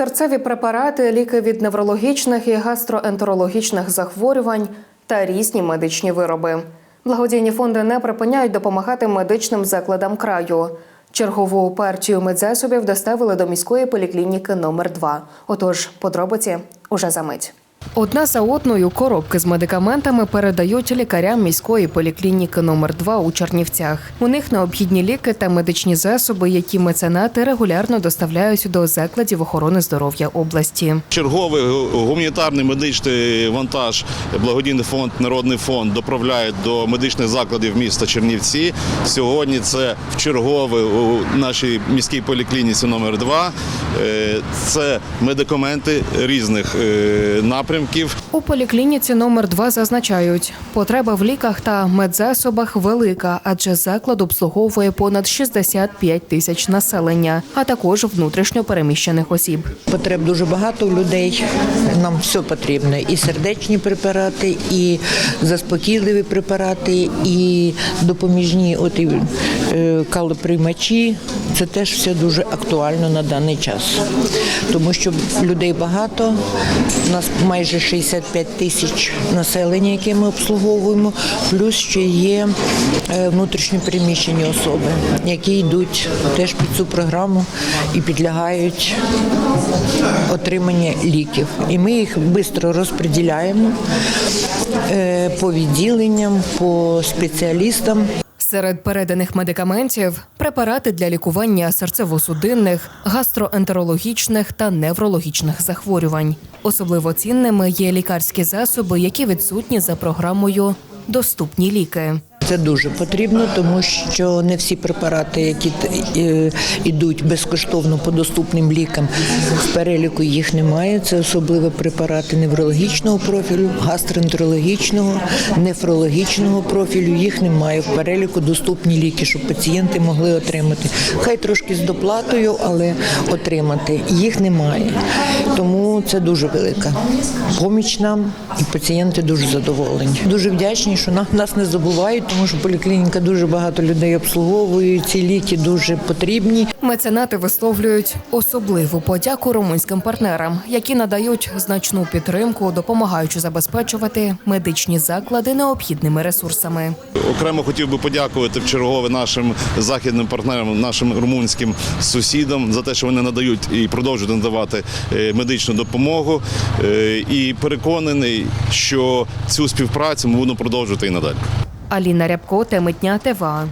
серцеві препарати, ліки від неврологічних і гастроентерологічних захворювань та різні медичні вироби. Благодійні фонди не припиняють допомагати медичним закладам краю. Чергову партію медзасобів доставили до міської поліклініки номер 2 Отож, подробиці уже за мить. Одна за одною коробки з медикаментами передають лікарям міської поліклініки номер 2 у Чернівцях. У них необхідні ліки та медичні засоби, які меценати регулярно доставляють до закладів охорони здоров'я області. Черговий гуманітарний медичний вантаж благодійний фонд Народний фонд доправляє до медичних закладів міста Чернівці. Сьогодні це в чергове у нашій міській поліклініці номер 2 Це медикаменти різних е, напрямків. У поліклініці номер 2 зазначають, потреба в ліках та медзасобах велика, адже заклад обслуговує понад 65 тисяч населення, а також внутрішньо переміщених осіб. Потреб дуже багато у людей. Нам все потрібно. І сердечні препарати, і заспокійливі препарати, і допоміжні от і, калоприймачі. Це теж все дуже актуально на даний час. Тому що людей багато. У нас майже 65 тисяч населення, яке ми обслуговуємо, плюс ще є е, внутрішньо переміщені особи, які йдуть теж під цю програму і підлягають отримання ліків. І ми їх швидко розподіляємо е, по відділенням, по спеціалістам. Серед переданих медикаментів препарати для лікування серцево-судинних, гастроентерологічних та неврологічних захворювань. Особливо цінними є лікарські засоби, які відсутні за програмою Доступні ліки. Це дуже потрібно, тому що не всі препарати, які е, йдуть безкоштовно по доступним лікам, в переліку їх немає. Це особливо препарати неврологічного профілю, гастроентерологічного, нефрологічного профілю. Їх немає в переліку доступні ліки, щоб пацієнти могли отримати. Хай трошки з доплатою, але отримати їх немає. Тому це дуже велика поміч нам, і пацієнти дуже задоволені. Дуже вдячні, що на- нас не забувають, тому що поліклініка дуже багато людей обслуговує. Ці ліки дуже потрібні. Меценати висловлюють особливу подяку румунським партнерам, які надають значну підтримку, допомагаючи забезпечувати медичні заклади необхідними ресурсами. Окремо хотів би подякувати в чергове нашим західним партнерам, нашим румунським сусідам за те, що вони надають і продовжують надавати е, медичну допомогу. Е, І переконаний, що цю співпрацю ми будемо продовжувати і надалі. Аліна Рябко, теми дня ТВА.